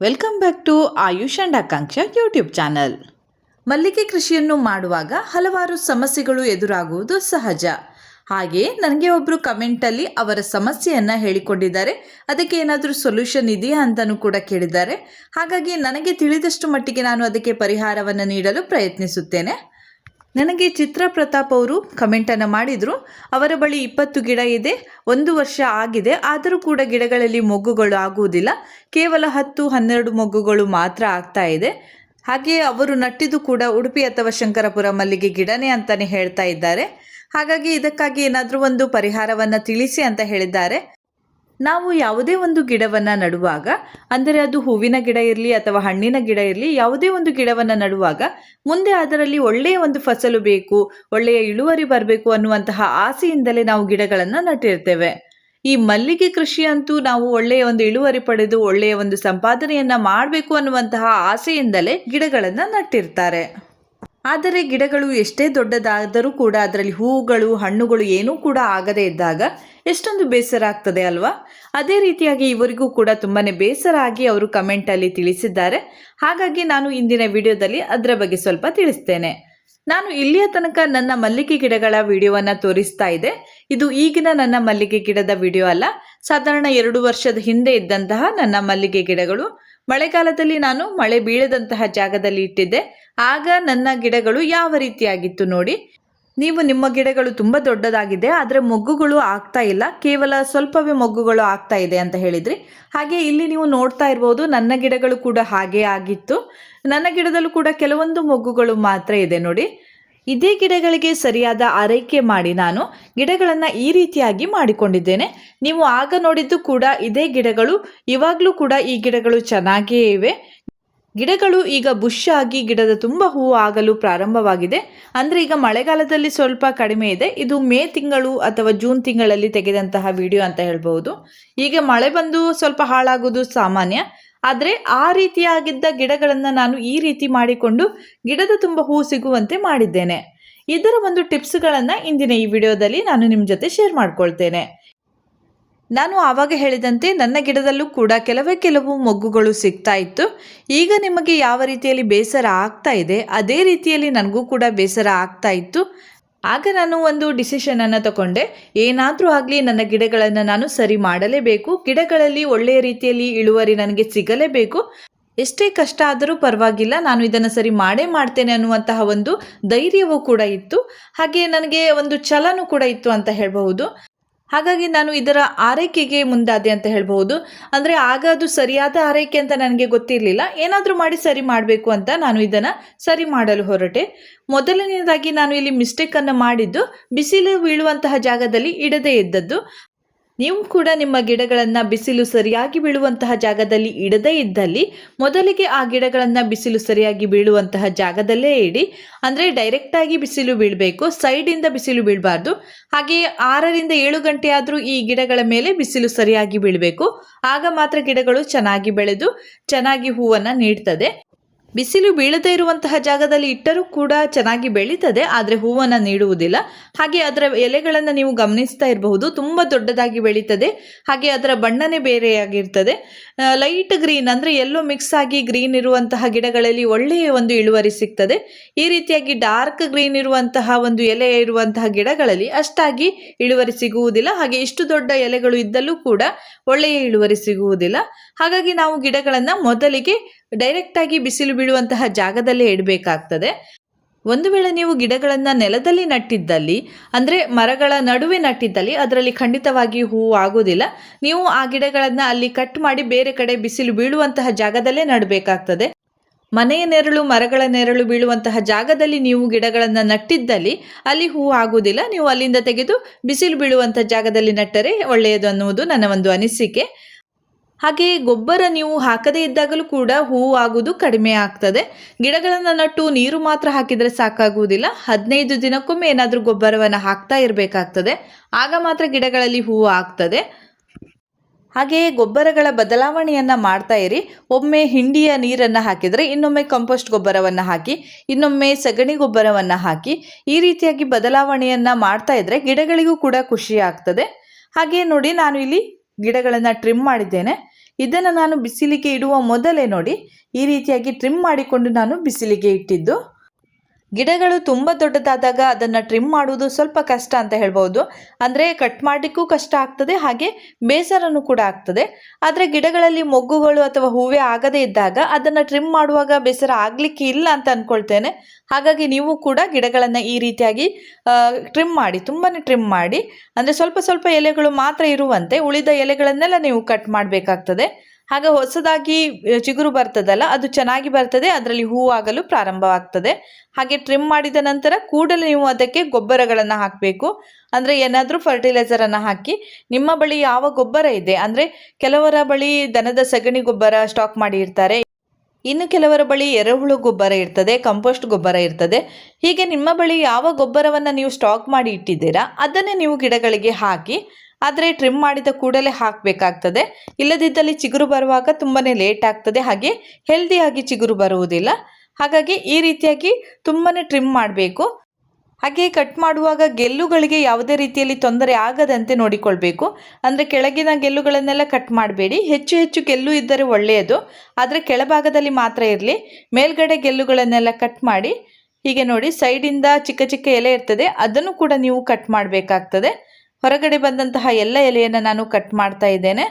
Welcome back to Ayush and Akanksha YouTube channel ಮಲ್ಲಿಗೆ ಕೃಷಿಯನ್ನು ಮಾಡುವಾಗ ಹಲವಾರು ಸಮಸ್ಯೆಗಳು ಎದುರಾಗುವುದು ಸಹಜ. ಹಾಗೆ ನನಗೆ ಒಬ್ಬರು ಕಮೆಂಟಲ್ಲಿ ಅವರ ಸಮಸ್ಯೆಯನ್ನು ಹೇಳಿಕೊಂಡಿದ್ದಾರೆ. ಅದಕ್ಕೆ ಏನಾದರೂ ಸೊಲ್ಯೂಷನ್ ಇದೆಯಾ ಅಂತಲೂ ಕೂಡ ಕೇಳಿದ್ದಾರೆ. ಹಾಗಾಗಿ ನನಗೆ ತಿಳಿದಷ್ಟು ಮಟ್ಟಿಗೆ ನಾನು ಅದಕ್ಕೆ ಪರಿಹಾರವನ್ನು ನೀಡಲು ಪ್ರಯತ್ನಿಸುತ್ತೇನೆ. ನನಗೆ ಚಿತ್ರ ಪ್ರತಾಪ್ ಅವರು ಕಮೆಂಟನ್ನು ಮಾಡಿದರು. ಅವರ ಬಳಿ ಇಪ್ಪತ್ತು ಗಿಡ ಇದೆ. ಒಂದು ವರ್ಷ ಆಗಿದೆ. ಆದರೂ ಕೂಡ ಗಿಡಗಳಲ್ಲಿ ಮೊಗ್ಗುಗಳು ಆಗುವುದಿಲ್ಲ. ಕೇವಲ ಹತ್ತು, ಹನ್ನೆರಡು ಮೊಗ್ಗುಗಳು ಮಾತ್ರ ಆಗ್ತಾ ಇದೆ. ಹಾಗೆ ಅವರು ನಟ್ಟಿದ್ದು ಕೂಡ ಉಡುಪಿ ಅಥವಾ ಶಂಕರಪುರ ಮಲ್ಲಿಗೆ ಗಿಡನೇ ಅಂತಲೇ ಹೇಳ್ತಾ ಇದ್ದಾರೆ. ಹಾಗಾಗಿ ಇದಕ್ಕಾಗಿ ಏನಾದರೂ ಒಂದು ಪರಿಹಾರವನ್ನು ತಿಳಿಸಿ ಅಂತ ಹೇಳಿದ್ದಾರೆ. ನಾವು ಯಾವುದೇ ಒಂದು ಗಿಡವನ್ನು ನಡುವಾಗ, ಅಂದರೆ ಅದು ಹೂವಿನ ಗಿಡ ಇರಲಿ ಅಥವಾ ಹಣ್ಣಿನ ಗಿಡ ಇರಲಿ, ಯಾವುದೇ ಒಂದು ಗಿಡವನ್ನು ನಡುವಾಗ ಮುಂದೆ ಅದರಲ್ಲಿ ಒಳ್ಳೆಯ ಒಂದು ಫಸಲು ಬೇಕು, ಒಳ್ಳೆಯ ಇಳುವರಿ ಬರಬೇಕು ಅನ್ನುವಂತಹ ಆಸೆಯಿಂದಲೇ ನಾವು ಗಿಡಗಳನ್ನು ನಟ್ಟಿರ್ತೇವೆ. ಈ ಮಲ್ಲಿಗೆ ಕೃಷಿ ಅಂತೂ ನಾವು ಒಳ್ಳೆಯ ಒಂದು ಇಳುವರಿ ಪಡೆದು, ಒಳ್ಳೆಯ ಒಂದು ಸಂಪಾದನೆಯನ್ನ ಮಾಡಬೇಕು ಅನ್ನುವಂತಹ ಆಸೆಯಿಂದಲೇ ಗಿಡಗಳನ್ನು ನಟ್ಟಿರ್ತಾರೆ. ಆದರೆ ಗಿಡಗಳು ಎಷ್ಟೇ ದೊಡ್ಡದಾದರೂ ಕೂಡ, ಅದರಲ್ಲಿ ಹೂವುಗಳು ಹಣ್ಣುಗಳು ಏನೂ ಕೂಡ ಆಗದೇ ಇದ್ದಾಗ ಎಷ್ಟೊಂದು ಬೇಸರ ಆಗ್ತದೆ ಅಲ್ವಾ? ಅದೇ ರೀತಿಯಾಗಿ ಇವರಿಗೂ ಕೂಡ ತುಂಬಾ ಬೇಸರ ಆಗಿ ಅವರು ಕಮೆಂಟಲ್ಲಿ ತಿಳಿಸಿದ್ದಾರೆ. ಹಾಗಾಗಿ ನಾನು ಇಂದಿನ ವಿಡಿಯೋದಲ್ಲಿ ಅದರ ಬಗ್ಗೆ ಸ್ವಲ್ಪ ತಿಳಿಸ್ತೇನೆ. ನಾನು ಇಲ್ಲಿಯ ತನಕ ನನ್ನ ಮಲ್ಲಿಗೆ ಗಿಡಗಳ ವಿಡಿಯೋವನ್ನು ತೋರಿಸ್ತಾ ಇದೆ. ಇದು ಈಗಿನ ನನ್ನ ಮಲ್ಲಿಗೆ ಗಿಡದ ವಿಡಿಯೋ ಅಲ್ಲ. ಸಾಧಾರಣ ಎರಡು ವರ್ಷದ ಹಿಂದೆ ಇದ್ದಂತಹ ನನ್ನ ಮಲ್ಲಿಗೆ ಗಿಡಗಳು. ಮಳೆಗಾಲದಲ್ಲಿ ನಾನು ಮಳೆ ಬೀಳದಂತಹ ಜಾಗದಲ್ಲಿ ಇಟ್ಟಿದ್ದೆ. ಆಗ ನನ್ನ ಗಿಡಗಳು ಯಾವ ರೀತಿಯಾಗಿತ್ತು ನೋಡಿ. ನೀವು ನಿಮ್ಮ ಗಿಡಗಳು ತುಂಬ ದೊಡ್ಡದಾಗಿದೆ, ಆದರೆ ಮೊಗ್ಗುಗಳು ಆಗ್ತಾ ಇಲ್ಲ. ಕೇವಲ ಸ್ವಲ್ಪವೇ ಮೊಗ್ಗುಗಳು ಆಗ್ತಾ ಇದೆ ಅಂತ ಹೇಳಿದ್ರಿ. ಹಾಗೆ ಇಲ್ಲಿ ನೀವು ನೋಡ್ತಾ ಇರ್ಬೋದು, ನನ್ನ ಗಿಡಗಳು ಕೂಡ ಹಾಗೆ ಆಗಿತ್ತು. ನನ್ನ ಗಿಡದಲ್ಲೂ ಕೂಡ ಕೆಲವೊಂದು ಮೊಗ್ಗುಗಳು ಮಾತ್ರ ಇದೆ ನೋಡಿ. ಇದೇ ಗಿಡಗಳಿಗೆ ಸರಿಯಾದ ಆರೈಕೆ ಮಾಡಿ ನಾನು ಗಿಡಗಳನ್ನು ಈ ರೀತಿಯಾಗಿ ಮಾಡಿಕೊಂಡಿದ್ದೇನೆ. ನೀವು ಆಗ ನೋಡಿದ್ದು ಕೂಡ ಇದೇ ಗಿಡಗಳು, ಇವಾಗಲೂ ಕೂಡ ಈ ಗಿಡಗಳು ಚೆನ್ನಾಗಿಯೇ ಇವೆ. ಗಿಡಗಳು ಈಗ ಬುಷ್ ಆಗಿ ಗಿಡದ ತುಂಬ ಹೂವು ಆಗಲು ಪ್ರಾರಂಭವಾಗಿದೆ. ಅಂದರೆ ಈಗ ಮಳೆಗಾಲದಲ್ಲಿ ಸ್ವಲ್ಪ ಕಡಿಮೆ ಇದೆ. ಇದು ಮೇ ತಿಂಗಳು ಅಥವಾ ಜೂನ್ ತಿಂಗಳಲ್ಲಿ ತೆಗೆದಂತಹ ವಿಡಿಯೋ ಅಂತ ಹೇಳ್ಬೋದು ಈಗ ಮಳೆ ಬಂದು ಸ್ವಲ್ಪ ಹಾಳಾಗೋದು ಸಾಮಾನ್ಯ. ಆದರೆ ಆ ರೀತಿಯಾಗಿದ್ದ ಗಿಡಗಳನ್ನು ನಾನು ಈ ರೀತಿ ಮಾಡಿಕೊಂಡು ಗಿಡದ ತುಂಬ ಹೂ ಸಿಗುವಂತೆ ಮಾಡಿದ್ದೇನೆ. ಇದರ ಒಂದು ಟಿಪ್ಸ್ಗಳನ್ನು ಇಂದಿನ ಈ ವಿಡಿಯೋದಲ್ಲಿ ನಾನು ನಿಮ್ಮ ಜೊತೆ ಶೇರ್ ಮಾಡ್ಕೊಳ್ತೇನೆ. ನಾನು ಆವಾಗ ಹೇಳಿದಂತೆ ನನ್ನ ಗಿಡದಲ್ಲೂ ಕೂಡ ಕೆಲವೇ ಕೆಲವು ಮೊಗ್ಗುಗಳು ಸಿಗ್ತಾ ಇತ್ತು. ಈಗ ನಿಮಗೆ ಯಾವ ರೀತಿಯಲ್ಲಿ ಬೇಸರ ಆಗ್ತಾ ಇದೆ, ಅದೇ ರೀತಿಯಲ್ಲಿ ನನಗೂ ಕೂಡ ಬೇಸರ ಆಗ್ತಾ ಇತ್ತು. ಆಗ ನಾನು ಒಂದು ಡಿಸಿಷನನ್ನು ತಗೊಂಡೆ ಏನಾದರೂ ಆಗಲಿ ನನ್ನ ಗಿಡಗಳನ್ನು ನಾನು ಸರಿ ಮಾಡಲೇಬೇಕು. ಗಿಡಗಳಲ್ಲಿ ಒಳ್ಳೆಯ ರೀತಿಯಲ್ಲಿ ಇಳುವರಿ ನನಗೆ ಸಿಗಲೇಬೇಕು. ಎಷ್ಟೇ ಕಷ್ಟ ಆದರೂ ಪರವಾಗಿಲ್ಲ, ನಾನು ಇದನ್ನು ಸರಿ ಮಾಡೇ ಮಾಡ್ತೇನೆ ಅನ್ನುವಂತಹ ಒಂದು ಧೈರ್ಯವೂ ಕೂಡ ಇತ್ತು. ಹಾಗೆ ನನಗೆ ಒಂದು ಛಲನೂ ಕೂಡ ಇತ್ತು ಅಂತ ಹೇಳಬಹುದು. ಹಾಗಾಗಿ ನಾನು ಇದರ ಆರೈಕೆಗೆ ಮುಂದಾದೆ ಅಂತ ಹೇಳ್ಬಹುದು. ಅಂದರೆ ಆಗ ಅದು ಸರಿಯಾದ ಆರೈಕೆ ಅಂತ ನನಗೆ ಗೊತ್ತಿರಲಿಲ್ಲ. ಏನಾದರೂ ಮಾಡಿ ಸರಿ ಮಾಡಬೇಕು ಅಂತ ನಾನು ಇದನ್ನು ಸರಿ ಮಾಡಲು ಹೊರಟೆ. ಮೊದಲನೆಯದಾಗಿ ನಾನು ಇಲ್ಲಿ ಮಿಸ್ಟೇಕನ್ನು ಮಾಡಿದ್ದು, ಬಿಸಿಲು ಬೀಳುವಂತಹ ಜಾಗದಲ್ಲಿ ಇಡದೇ ಇದ್ದದ್ದು. ನೀವು ಕೂಡ ನಿಮ್ಮ ಗಿಡಗಳನ್ನು ಬಿಸಿಲು ಸರಿಯಾಗಿ ಬೀಳುವಂತಹ ಜಾಗದಲ್ಲಿ ಇಡದೇ ಇದ್ದಲ್ಲಿ ಮೊದಲಿಗೆ ಆ ಗಿಡಗಳನ್ನು ಬಿಸಿಲು ಸರಿಯಾಗಿ ಬೀಳುವಂತಹ ಜಾಗದಲ್ಲೇ ಇಡಿ. ಅಂದರೆ ಡೈರೆಕ್ಟಾಗಿ ಬಿಸಿಲು ಬೀಳಬೇಕು ಸೈಡಿಂದ ಬಿಸಿಲು ಬೀಳಬಾರ್ದು. ಹಾಗೆ ಆರರಿಂದ ಏಳು ಗಂಟೆ ಆದರೂ ಈ ಗಿಡಗಳ ಮೇಲೆ ಬಿಸಿಲು ಸರಿಯಾಗಿ ಬೀಳಬೇಕು. ಆಗ ಮಾತ್ರ ಗಿಡಗಳು ಚೆನ್ನಾಗಿ ಬೆಳೆದು ಚೆನ್ನಾಗಿ ಹೂವನ್ನು ನೀಡ್ತದೆ. ಬಿಸಿಲು ಬೀಳದೆ ಇರುವಂತಹ ಜಾಗದಲ್ಲಿ ಇಟ್ಟರೂ ಕೂಡ ಚೆನ್ನಾಗಿ ಬೆಳೀತದೆ, ಆದರೆ ಹೂವನ್ನು ನೀಡುವುದಿಲ್ಲ. ಹಾಗೆ ಅದರ ಎಲೆಗಳನ್ನು ನೀವು ಗಮನಿಸ್ತಾ ಇರಬಹುದು, ತುಂಬ ದೊಡ್ಡದಾಗಿ ಬೆಳೀತದೆ. ಹಾಗೆ ಅದರ ಬಣ್ಣನೇ ಬೇರೆಯಾಗಿರ್ತದೆ. ಲೈಟ್ ಗ್ರೀನ್ ಅಂದರೆ ಎಲ್ಲೋ ಮಿಕ್ಸ್ ಆಗಿ ಗ್ರೀನ್ ಇರುವಂತಹ ಗಿಡಗಳಲ್ಲಿ ಒಳ್ಳೆಯ ಒಂದು ಇಳುವರಿ ಸಿಗ್ತದೆ. ಈ ರೀತಿಯಾಗಿ ಡಾರ್ಕ್ ಗ್ರೀನ್ ಇರುವಂತಹ ಒಂದು ಎಲೆ ಇರುವಂತಹ ಗಿಡಗಳಲ್ಲಿ ಅಷ್ಟಾಗಿ ಇಳುವರಿ ಸಿಗುವುದಿಲ್ಲ. ಹಾಗೆ ಇಷ್ಟು ದೊಡ್ಡ ಎಲೆಗಳು ಇದ್ದಲ್ಲೂ ಕೂಡ ಒಳ್ಳೆಯ ಇಳುವರಿ ಸಿಗುವುದಿಲ್ಲ. ಹಾಗಾಗಿ ನಾವು ಗಿಡಗಳನ್ನು ಮೊದಲಿಗೆ ಡೈರೆಕ್ಟಾಗಿ ಬಿಸಿಲು ಬೀಳುವಂತಹ ಜಾಗದಲ್ಲೇ ಇಡಬೇಕಾಗ್ತದೆ. ಒಂದು ವೇಳೆ ನೀವು ಗಿಡಗಳನ್ನು ನೆಲದಲ್ಲಿ ನಟ್ಟಿದ್ದಲ್ಲಿ, ಅಂದರೆ ಮರಗಳ ನಡುವೆ ನಟ್ಟಿದ್ದಲ್ಲಿ, ಅದರಲ್ಲಿ ಖಂಡಿತವಾಗಿ ಹೂವು ಆಗೋದಿಲ್ಲ ನೀವು ಆ ಗಿಡಗಳನ್ನು ಅಲ್ಲಿ ಕಟ್ ಮಾಡಿ ಬೇರೆ ಕಡೆ ಬಿಸಿಲು ಬೀಳುವಂತಹ ಜಾಗದಲ್ಲೇ ನಡಬೇಕಾಗ್ತದೆ. ಮನೆಯ ನೆರಳು, ಮರಗಳ ನೆರಳು ಬೀಳುವಂತಹ ಜಾಗದಲ್ಲಿ ನೀವು ಗಿಡಗಳನ್ನು ನಟ್ಟಿದ್ದಲ್ಲಿ, ಅಲ್ಲಿ ಹೂವು ಆಗುವುದಿಲ್ಲ. ನೀವು ಅಲ್ಲಿಂದ ತೆಗೆದು ಬಿಸಿಲು ಬೀಳುವಂಥ ಜಾಗದಲ್ಲಿ ನಟ್ಟರೆ ಒಳ್ಳೆಯದು ಅನ್ನುವುದು ನನ್ನ ಒಂದು ಅನಿಸಿಕೆ. ಹಾಗೆಯೇ ಗೊಬ್ಬರ ನೀವು ಹಾಕದೇ ಇದ್ದಾಗಲೂ ಕೂಡ ಹೂವು ಆಗುವುದು ಕಡಿಮೆ ಆಗ್ತದೆ. ಗಿಡಗಳನ್ನು ನಟ್ಟು ನೀರು ಮಾತ್ರ ಹಾಕಿದರೆ ಸಾಕಾಗುವುದಿಲ್ಲ. ಹದಿನೈದು ದಿನಕ್ಕೊಮ್ಮೆ ಏನಾದರೂ ಗೊಬ್ಬರವನ್ನು ಹಾಕ್ತಾ ಇರಬೇಕಾಗ್ತದೆ. ಆಗ ಮಾತ್ರ ಗಿಡಗಳಲ್ಲಿ ಹೂವು ಆಗ್ತದೆ. ಹಾಗೆಯೇ ಗೊಬ್ಬರಗಳ ಬದಲಾವಣೆಯನ್ನು ಮಾಡ್ತಾ ಇರಿ. ಒಮ್ಮೆ ಹಿಂಡಿಯ ನೀರನ್ನು ಹಾಕಿದರೆ ಇನ್ನೊಮ್ಮೆ ಕಂಪೋಸ್ಟ್ ಗೊಬ್ಬರವನ್ನು ಹಾಕಿ, ಇನ್ನೊಮ್ಮೆ ಸಗಣಿ ಗೊಬ್ಬರವನ್ನು ಹಾಕಿ, ಈ ರೀತಿಯಾಗಿ ಬದಲಾವಣೆಯನ್ನು ಮಾಡ್ತಾ ಇದ್ದರೆ ಗಿಡಗಳಿಗೂ ಕೂಡ ಖುಷಿ ಆಗ್ತದೆ. ಹಾಗೆಯೇ ನೋಡಿ ನಾನು ಇಲ್ಲಿ ಗಿಡಗಳನ್ನು ಟ್ರಿಮ್ ಮಾಡಿದ್ದೇನೆ. ಇದನ್ನು ನಾನು ಬಿಸಿಲಿಗೆ ಇಡುವ ಮೊದಲೇ ನೋಡಿ ಈ ರೀತಿಯಾಗಿ ಟ್ರಿಮ್ ಮಾಡಿಕೊಂಡು ನಾನು ಬಿಸಿಲಿಗೆ ಇಟ್ಟಿದ್ದು. ಗಿಡಗಳು ತುಂಬ ದೊಡ್ಡದಾದಾಗ ಅದನ್ನು ಟ್ರಿಮ್ ಮಾಡುವುದು ಸ್ವಲ್ಪ ಕಷ್ಟ ಅಂತ ಹೇಳ್ಬೋದು. ಅಂದರೆ ಕಟ್ ಮಾಡಲಿಕ್ಕೂ ಕಷ್ಟ ಆಗ್ತದೆ, ಹಾಗೆ ಬೇಸರನೂ ಕೂಡ ಆಗ್ತದೆ. ಆದರೆ ಗಿಡಗಳಲ್ಲಿ ಮೊಗ್ಗುಗಳು ಅಥವಾ ಹೂವೇ ಆಗದೇ ಇದ್ದಾಗ ಅದನ್ನು ಟ್ರಿಮ್ ಮಾಡುವಾಗ ಬೇಸರ ಆಗಲಿಕ್ಕೆ ಇಲ್ಲ ಅಂತ ಅಂದ್ಕೊಳ್ತೇನೆ ಹಾಗಾಗಿ ನೀವು ಕೂಡ ಗಿಡಗಳನ್ನು ಈ ರೀತಿಯಾಗಿ ಟ್ರಿಮ್ ಮಾಡಿ ತುಂಬಾ ಟ್ರಿಮ್ ಮಾಡಿ. ಅಂದರೆ ಸ್ವಲ್ಪ ಸ್ವಲ್ಪ ಎಲೆಗಳು ಮಾತ್ರ ಇರುವಂತೆ ಉಳಿದ ಎಲೆಗಳನ್ನೆಲ್ಲ ನೀವು ಕಟ್ ಮಾಡಬೇಕಾಗ್ತದೆ. ಆಗ ಹೊಸದಾಗಿ ಚಿಗುರು ಬರ್ತದಲ್ಲ, ಅದು ಚೆನ್ನಾಗಿ ಬರ್ತದೆ, ಅದರಲ್ಲಿ ಹೂವಾಗಲು ಪ್ರಾರಂಭವಾಗ್ತದೆ. ಹಾಗೆ ಟ್ರಿಮ್ ಮಾಡಿದ ನಂತರ ಕೂಡಲೇ ನೀವು ಅದಕ್ಕೆ ಗೊಬ್ಬರಗಳನ್ನು ಹಾಕಬೇಕು. ಅಂದರೆ ಏನಾದರೂ ಫರ್ಟಿಲೈಸರನ್ನು ಹಾಕಿ, ನಿಮ್ಮ ಬಳಿ ಯಾವ ಗೊಬ್ಬರ ಇದೆ? ಅಂದರೆ ಕೆಲವರ ಬಳಿ ದನದ ಸಗಣಿ ಗೊಬ್ಬರ ಸ್ಟಾಕ್ ಮಾಡಿ ಇರ್ತಾರೆ. ಇನ್ನು ಕೆಲವರ ಬಳಿ ಎರೆಹುಳು ಗೊಬ್ಬರ ಇರ್ತದೆ ಕಂಪೋಸ್ಟ್ ಗೊಬ್ಬರ ಇರ್ತದೆ. ಹೀಗೆ ನಿಮ್ಮ ಬಳಿ ಯಾವ ಗೊಬ್ಬರವನ್ನು ನೀವು ಸ್ಟಾಕ್ ಮಾಡಿ ಇಟ್ಟಿದ್ದೀರಾ, ಅದನ್ನೇ ನೀವು ಗಿಡಗಳಿಗೆ ಹಾಕಿ ಆದರೆ ಟ್ರಿಮ್ ಮಾಡಿದ ಕೂಡಲೇ ಹಾಕಬೇಕಾಗ್ತದೆ. ಇಲ್ಲದಿದ್ದಲ್ಲಿ ಚಿಗುರು ಬರುವಾಗ ತುಂಬಾ ಲೇಟ್ ಆಗ್ತದೆ. ಹಾಗೆ ಹೆಲ್ದಿಯಾಗಿ ಚಿಗುರು ಬರುವುದಿಲ್ಲ. ಹಾಗಾಗಿ ಈ ರೀತಿಯಾಗಿ ತುಂಬಾ ಟ್ರಿಮ್ ಮಾಡಬೇಕು. ಹಾಗೆ ಕಟ್ ಮಾಡುವಾಗ ಗೆಲ್ಲುಗಳಿಗೆ ಯಾವುದೇ ರೀತಿಯಲ್ಲಿ ತೊಂದರೆ ಆಗದಂತೆ ನೋಡಿಕೊಳ್ಬೇಕು. ಅಂದರೆ ಕೆಳಗಿನ ಗೆಲ್ಲುಗಳನ್ನೆಲ್ಲ ಕಟ್ ಮಾಡಬೇಡಿ. ಹೆಚ್ಚು ಹೆಚ್ಚು ಗೆಲ್ಲು ಇದ್ದರೆ ಒಳ್ಳೆಯದು. ಆದರೆ ಕೆಳಭಾಗದಲ್ಲಿ ಮಾತ್ರ ಇರಲಿ. ಮೇಲ್ಗಡೆ ಗೆಲ್ಲುಗಳನ್ನೆಲ್ಲ ಕಟ್ ಮಾಡಿ. ಹೀಗೆ ನೋಡಿ ಸೈಡಿಂದ ಚಿಕ್ಕ ಚಿಕ್ಕ ಎಲೆ ಇರ್ತದೆ. ಅದನ್ನು ಕೂಡ ನೀವು ಕಟ್ ಮಾಡಬೇಕಾಗ್ತದೆ. ಹೊರಗಡೆ ಬಂದಂತಹ ಎಲ್ಲ ಎಲೆಯನ್ನು ನಾನು ಕಟ್ ಮಾಡ್ತಾ ಇದ್ದೇನೆ.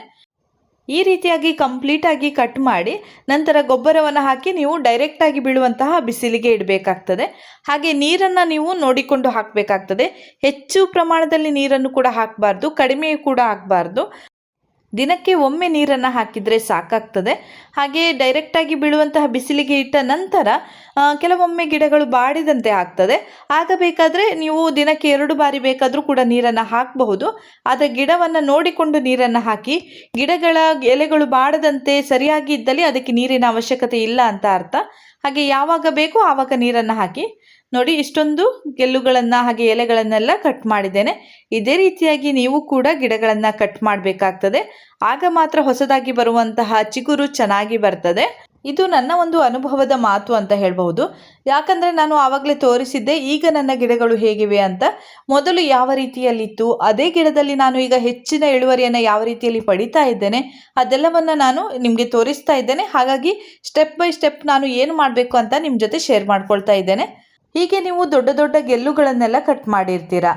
ಈ ರೀತಿಯಾಗಿ ಕಂಪ್ಲೀಟಾಗಿ ಕಟ್ ಮಾಡಿ ನಂತರ ಗೊಬ್ಬರವನ್ನು ಹಾಕಿ ನೀವು ಡೈರೆಕ್ಟಾಗಿ ಬೀಳುವಂತಹ ಬಿಸಿಲಿಗೆ ಇಡಬೇಕಾಗ್ತದೆ. ಹಾಗೆ ನೀರನ್ನು ನೀವು ನೋಡಿಕೊಂಡು ಹಾಕಬೇಕಾಗ್ತದೆ. ಹೆಚ್ಚು ಪ್ರಮಾಣದಲ್ಲಿ ನೀರನ್ನು ಕೂಡ ಹಾಕಬಾರ್ದು ಕಡಿಮೆ ಕೂಡ ಹಾಕಬಾರ್ದು ದಿನಕ್ಕೆ ಒಮ್ಮೆ ನೀರನ್ನು ಹಾಕಿದರೆ ಸಾಕಾಗ್ತದೆ. ಹಾಗೆ ಡೈರೆಕ್ಟಾಗಿ ಬೀಳುವಂತಹ ಬಿಸಿಲಿಗೆ ಇಟ್ಟ ನಂತರ ಕೆಲವೊಮ್ಮೆ ಗಿಡಗಳು ಬಾಡಿದಂತೆ ಆಗ್ತದೆ. ಆಗ ಬೇಕಾದರೆ ನೀವು ದಿನಕ್ಕೆ ಎರಡು ಬಾರಿ ಬೇಕಾದರೂ ಕೂಡ ನೀರನ್ನು ಹಾಕಬಹುದು. ಆದರೆ ಗಿಡವನ್ನು ನೋಡಿಕೊಂಡು ನೀರನ್ನು ಹಾಕಿ, ಗಿಡಗಳ ಎಲೆಗಳು ಬಾಡದಂತೆ ಸರಿಯಾಗಿ ಇದ್ದಲ್ಲಿ ಅದಕ್ಕೆ ನೀರಿನ ಅವಶ್ಯಕತೆ ಇಲ್ಲ ಅಂತ ಅರ್ಥ. ಹಾಗೆ ಯಾವಾಗ ಬೇಕೋ ಆವಾಗ ನೀರನ್ನು ಹಾಕಿ ನೋಡಿ, ಇಷ್ಟೊಂದು ಗೆಲ್ಲುಗಳನ್ನು ಹಾಗೆ ಎಲೆಗಳನ್ನೆಲ್ಲ ಕಟ್ ಮಾಡಿದ್ದೇನೆ. ಇದೇ ರೀತಿಯಾಗಿ ನೀವು ಕೂಡ ಗಿಡಗಳನ್ನು ಕಟ್ ಮಾಡಬೇಕಾಗ್ತದೆ. ಆಗ ಮಾತ್ರ ಹೊಸದಾಗಿ ಬರುವಂತಹ ಚಿಗುರು ಚೆನ್ನಾಗಿ ಬರ್ತದೆ. ಇದು ನನ್ನ ಒಂದು ಅನುಭವದ ಮಾತು ಅಂತ ಹೇಳಬಹುದು. ಯಾಕಂದರೆ ನಾನು ಆವಾಗಲೇ ತೋರಿಸಿದ್ದೆ, ಈಗ ನನ್ನ ಗಿಡಗಳು ಹೇಗಿವೆ ಅಂತ. ಮೊದಲು ಯಾವ ರೀತಿಯಲ್ಲಿತ್ತು, ಅದೇ ಗಿಡದಲ್ಲಿ ನಾನು ಈಗ ಹೆಚ್ಚಿನ ಇಳುವರಿಯನ್ನು ಯಾವ ರೀತಿಯಲ್ಲಿ ಪಡಿತಾ ಇದ್ದೇನೆ, ಅದೆಲ್ಲವನ್ನು ನಾನು ನಿಮಗೆ ತೋರಿಸ್ತಾ ಇದ್ದೇನೆ. ಹಾಗಾಗಿ ಸ್ಟೆಪ್ ಬೈ ಸ್ಟೆಪ್ ನಾನು ಏನು ಮಾಡಬೇಕು ಅಂತ ನಿಮ್ಮ ಜೊತೆ ಶೇರ್ ಮಾಡ್ಕೊಳ್ತಾ ಇದ್ದೇನೆ. ಹೀಗೆ ನೀವು ದೊಡ್ಡ ದೊಡ್ಡ ಗೆಲ್ಲುಗಳನ್ನೆಲ್ಲ ಕಟ್ ಮಾಡಿರ್ತೀರಾ?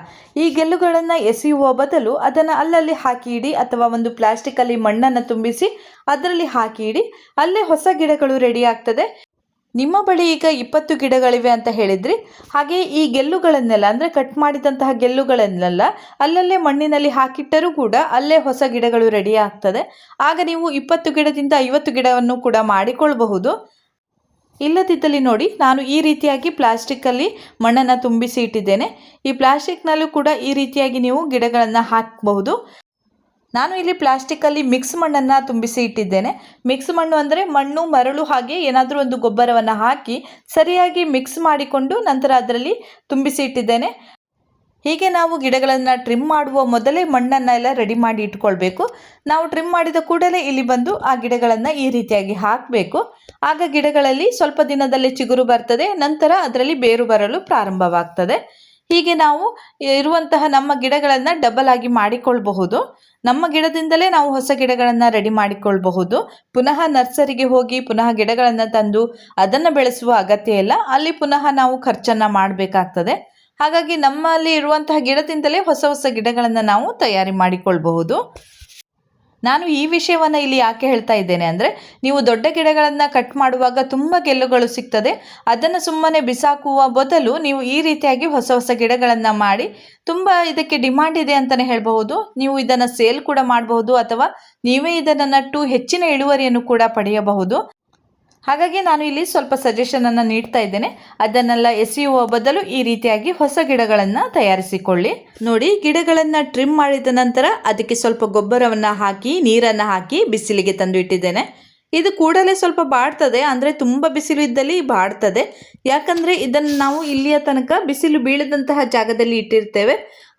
ಈ ಗೆಲ್ಲುಗಳನ್ನು ಎಸೆಯುವ ಬದಲು ಅದನ್ನು ಅಲ್ಲಲ್ಲಿ ಹಾಕಿ ಇಡಿ ಅಥವಾ ಒಂದು ಪ್ಲಾಸ್ಟಿಕಲ್ಲಿ ಮಣ್ಣನ್ನು ತುಂಬಿಸಿ ಅದರಲ್ಲಿ ಹಾಕಿ ಇಡಿ ಅಲ್ಲೇ ಹೊಸ ಗಿಡಗಳು ರೆಡಿ ಆಗ್ತದೆ. ನಿಮ್ಮ ಬಳಿ ಈಗ ಇಪ್ಪತ್ತು ಗಿಡಗಳಿವೆ ಅಂತ ಹೇಳಿದ್ರಿ. ಹಾಗೆ ಈ ಗೆಲ್ಲುಗಳನ್ನೆಲ್ಲ ಅಂದರೆ ಕಟ್ ಮಾಡಿದಂತಹ ಗೆಲ್ಲುಗಳನ್ನೆಲ್ಲ ಅಲ್ಲಲ್ಲೇ ಮಣ್ಣಿನಲ್ಲಿ ಹಾಕಿಟ್ಟರೂ ಕೂಡ ಅಲ್ಲೇ ಹೊಸ ಗಿಡಗಳು ರೆಡಿ ಆಗ್ತದೆ. ಆಗ ನೀವು ಇಪ್ಪತ್ತು ಗಿಡದಿಂದ ಐವತ್ತು ಗಿಡವನ್ನು ಕೂಡ ಮಾಡಿಕೊಳ್ಳಬಹುದು ಇಲ್ಲದಿದ್ದಲ್ಲಿ ನೋಡಿ, ನಾನು ಈ ರೀತಿಯಾಗಿ ಪ್ಲಾಸ್ಟಿಕ್ಕಲ್ಲಿ ಮಣ್ಣನ್ನು ತುಂಬಿಸಿ ಇಟ್ಟಿದ್ದೇನೆ. ಈ ಪ್ಲಾಸ್ಟಿಕ್ನಲ್ಲೂ ಕೂಡ ಈ ರೀತಿಯಾಗಿ ನೀವು ಗಿಡಗಳನ್ನು ಹಾಕಬಹುದು. ನಾನು ಇಲ್ಲಿ ಪ್ಲಾಸ್ಟಿಕ್ಕಲ್ಲಿ ಮಿಕ್ಸ್ ಮಣ್ಣನ್ನು ತುಂಬಿಸಿ ಇಟ್ಟಿದ್ದೇನೆ. ಮಿಕ್ಸ್ ಮಣ್ಣು ಅಂದರೆ ಮಣ್ಣು, ಮರಳು ಹಾಗೆ ಏನಾದರೂ ಒಂದು ಗೊಬ್ಬರವನ್ನು ಹಾಕಿ ಸರಿಯಾಗಿ ಮಿಕ್ಸ್ ಮಾಡಿಕೊಂಡು ನಂತರ ಅದರಲ್ಲಿ ತುಂಬಿಸಿ ಇಟ್ಟಿದ್ದೇನೆ. ಹೀಗೆ ನಾವು ಗಿಡಗಳನ್ನು ಟ್ರಿಮ್ ಮಾಡುವ ಮೊದಲೇ ಮಣ್ಣನ್ನು ಎಲ್ಲ ರೆಡಿ ಮಾಡಿ ಇಟ್ಕೊಳ್ಬೇಕು. ನಾವು ಟ್ರಿಮ್ ಮಾಡಿದ ಕೂಡಲೇ ಇಲ್ಲಿ ಬಂದು ಆ ಗಿಡಗಳನ್ನು ಈ ರೀತಿಯಾಗಿ ಹಾಕಬೇಕು. ಆಗ ಗಿಡಗಳಲ್ಲಿ ಸ್ವಲ್ಪ ದಿನದಲ್ಲಿ ಚಿಗುರು ಬರ್ತದೆ, ನಂತರ ಅದರಲ್ಲಿ ಬೇರು ಬರಲು ಪ್ರಾರಂಭವಾಗ್ತದೆ. ಹೀಗೆ ನಾವು ಇರುವಂತಹ ನಮ್ಮ ಗಿಡಗಳನ್ನು ಡಬಲ್ ಆಗಿ ಮಾಡಿಕೊಳ್ಬಹುದು. ನಮ್ಮ ಗಿಡದಿಂದಲೇ ನಾವು ಹೊಸ ಗಿಡಗಳನ್ನು ರೆಡಿ ಮಾಡಿಕೊಳ್ಬಹುದು. ಪುನಃ ನರ್ಸರಿಗೆ ಹೋಗಿ ಪುನಃ ಗಿಡಗಳನ್ನು ತಂದು ಅದನ್ನು ಬೆಳೆಸುವ ಅಗತ್ಯ ಇಲ್ಲ. ಅಲ್ಲಿ ಪುನಃ ನಾವು ಖರ್ಚನ್ನು ಮಾಡಬೇಕಾಗ್ತದೆ. ಹಾಗಾಗಿ ನಮ್ಮಲ್ಲಿ ಇರುವಂತಹ ಗಿಡದಿಂದಲೇ ಹೊಸ ಹೊಸ ಗಿಡಗಳನ್ನು ನಾವು ತಯಾರಿ ಮಾಡಿಕೊಳ್ಬಹುದು. ನಾನು ಈ ವಿಷಯವನ್ನು ಇಲ್ಲಿ ಯಾಕೆ ಹೇಳ್ತಾ ಇದ್ದೇನೆ ಅಂದರೆ, ನೀವು ದೊಡ್ಡ ಗಿಡಗಳನ್ನು ಕಟ್ ಮಾಡುವಾಗ ತುಂಬ ಗೆಲ್ಲುಗಳು ಸಿಗ್ತದೆ. ಅದನ್ನು ಸುಮ್ಮನೆ ಬಿಸಾಕುವ ಬದಲು ನೀವು ಈ ರೀತಿಯಾಗಿ ಹೊಸ ಹೊಸ ಗಿಡಗಳನ್ನು ಮಾಡಿ ತುಂಬ ಇದಕ್ಕೆ ಡಿಮಾಂಡ್ ಇದೆ ಅಂತಲೇ ಹೇಳಬಹುದು. ನೀವು ಇದನ್ನು ಸೇಲ್ ಕೂಡ ಮಾಡಬಹುದು ಅಥವಾ ನೀವೇ ಇದನ್ನು ನಟ್ಟು ಹೆಚ್ಚಿನ ಇಳುವರಿಯನ್ನು ಕೂಡ ಪಡೆಯಬಹುದು. ಹಾಗಾಗಿ ನಾನು ಇಲ್ಲಿ ಸ್ವಲ್ಪ ಸಜೆಷನನ್ನು ನೀಡ್ತಾ ಇದ್ದೇನೆ. ಅದನ್ನೆಲ್ಲ ಎಸೆಯುವ ಬದಲು ಈ ರೀತಿಯಾಗಿ ಹೊಸ ಗಿಡಗಳನ್ನು ತಯಾರಿಸಿಕೊಳ್ಳಿ. ನೋಡಿ, ಗಿಡಗಳನ್ನು ಟ್ರಿಮ್ ಮಾಡಿದ ನಂತರ ಅದಕ್ಕೆ ಸ್ವಲ್ಪ ಗೊಬ್ಬರವನ್ನು ಹಾಕಿ, ನೀರನ್ನು ಹಾಕಿ ಬಿಸಿಲಿಗೆ ತಂದು ಇಟ್ಟಿದ್ದೇನೆ ಇದು ಕೂಡಲೇ ಸ್ವಲ್ಪ ಬಾಡ್ತದೆ, ಅಂದರೆ ತುಂಬ ಬಿಸಿಲು ಇದ್ದಲ್ಲಿ ಬಾಡ್ತದೆ. ಯಾಕಂದರೆ ಇದನ್ನು ನಾವು ಇಲ್ಲಿಯ ತನಕ ಬಿಸಿಲು ಬೀಳದಂತಹ ಜಾಗದಲ್ಲಿ ಇಟ್ಟಿರ್ತೇವೆ.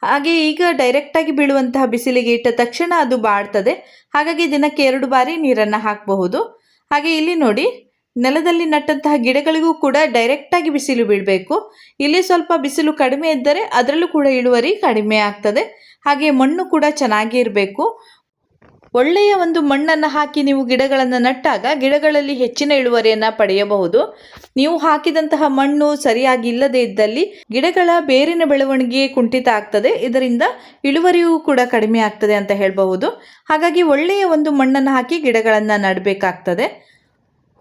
ಹಾಗೆ ಈಗ ಡೈರೆಕ್ಟಾಗಿ ಬೀಳುವಂತಹ ಬಿಸಿಲಿಗೆ ಇಟ್ಟ ತಕ್ಷಣ ಅದು ಬಾಡ್ತದೆ. ಹಾಗಾಗಿ ದಿನಕ್ಕೆ ಎರಡು ಬಾರಿ ನೀರನ್ನು ಹಾಕಬಹುದು. ಹಾಗೆ ಇಲ್ಲಿ ನೋಡಿ ನೆಲದಲ್ಲಿ ನಟ್ಟಂತಹ ಗಿಡಗಳಿಗೂ ಕೂಡ ಡೈರೆಕ್ಟಾಗಿ ಬಿಸಿಲು ಬೀಳಬೇಕು. ಇಲ್ಲಿ ಸ್ವಲ್ಪ ಬಿಸಿಲು ಕಡಿಮೆ ಇದ್ದರೆ ಅದರಲ್ಲೂ ಕೂಡ ಇಳುವರಿ ಕಡಿಮೆ ಆಗ್ತದೆ. ಹಾಗೆ ಮಣ್ಣು ಕೂಡ ಚೆನ್ನಾಗಿ ಇರಬೇಕು. ಒಳ್ಳೆಯ ಒಂದು ಮಣ್ಣನ್ನು ಹಾಕಿ ನೀವು ಗಿಡಗಳನ್ನು ನಟ್ಟಾಗ ಗಿಡಗಳಲ್ಲಿ ಹೆಚ್ಚಿನ ಇಳುವರಿಯನ್ನು ಪಡೆಯಬಹುದು. ನೀವು ಹಾಕಿದಂತಹ ಮಣ್ಣು ಸರಿಯಾಗಿ ಇಲ್ಲದೇ ಇದ್ದಲ್ಲಿ ಗಿಡಗಳ ಬೇರಿನ ಬೆಳವಣಿಗೆ ಕುಂಠಿತ ಆಗ್ತದೆ. ಇದರಿಂದ ಇಳುವರಿಯೂ ಕೂಡ ಕಡಿಮೆ ಆಗ್ತದೆ ಅಂತ ಹೇಳಬಹುದು. ಹಾಗಾಗಿ ಒಳ್ಳೆಯ ಒಂದು ಮಣ್ಣನ್ನು ಹಾಕಿ ಗಿಡಗಳನ್ನು ನೆಡಬೇಕಾಗ್ತದೆ.